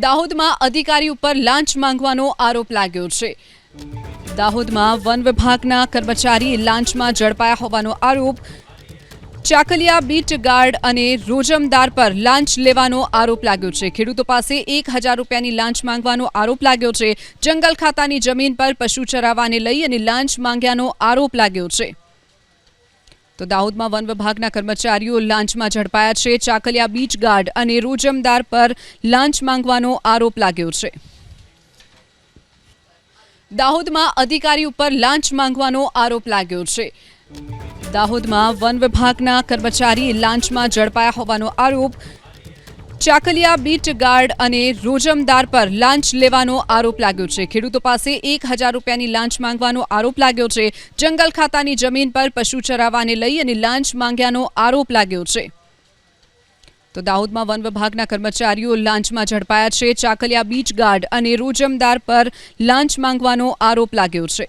દાહોદમાં અધિકારી ઉપર લાંચ માંગવાનો આરોપ લાગ્યો છે. દાહોદમાં વન વિભાગના કર્મચારી લાંચમાં ઝડપાયા હોવાનો આરોપ. ચાકલિયા બીટ ગાર્ડ અને રોજમદાર પર લાંચ લેવાનો આરોપ લાગ્યો છે. ખેડૂતો પાસે એક હજાર રૂપિયાની લાંચ માંગવાનો આરોપ લાગ્યો છે. જંગલ ખાતાની જમીન પર પશુ ચરાવવાને લઈ અને લાંચ માંગ્યાનો આરોપ લાગ્યો છે. તો દાહોદમાં વન વિભાગના કર્મચારીઓ લાંચમાં ઝડપાયા છે. ચાકલિયા બીચ ગાર્ડ અને રોજમદાર પર લાંચ માંગવાનો આરોપ લાગ્યો છે. દાહોદમાં અધિકારી ઉપર લાંચ માંગવાનો આરોપ લાગ્યો છે. દાહોદમાં વન વિભાગના કર્મચારી લાંચમાં ઝડપાયા હોવાનો આરોપ ચાકલિયા બીટ ગાર્ડ અને રોજમદાર પર લાંચ લેવાનો આરોપ લાગ્યો છે. ખેડૂતો પાસે એક હજાર રૂપિયાની લાંચ માંગવાનો આરોપ લાગ્યો છે. જંગલ ખાતાની જમીન પર પશુ ચરાવવાને લઈ અને લાંચ માંગ્યાનો આરોપ લાગ્યો છે. તો દાહોદમાં વન વિભાગના કર્મચારીઓ લાંચમાં ઝડપાયા છે. ચાકલિયા બીચ ગાર્ડ અને રોજમદાર પર લાંચ માંગવાનો આરોપ લાગ્યો છે.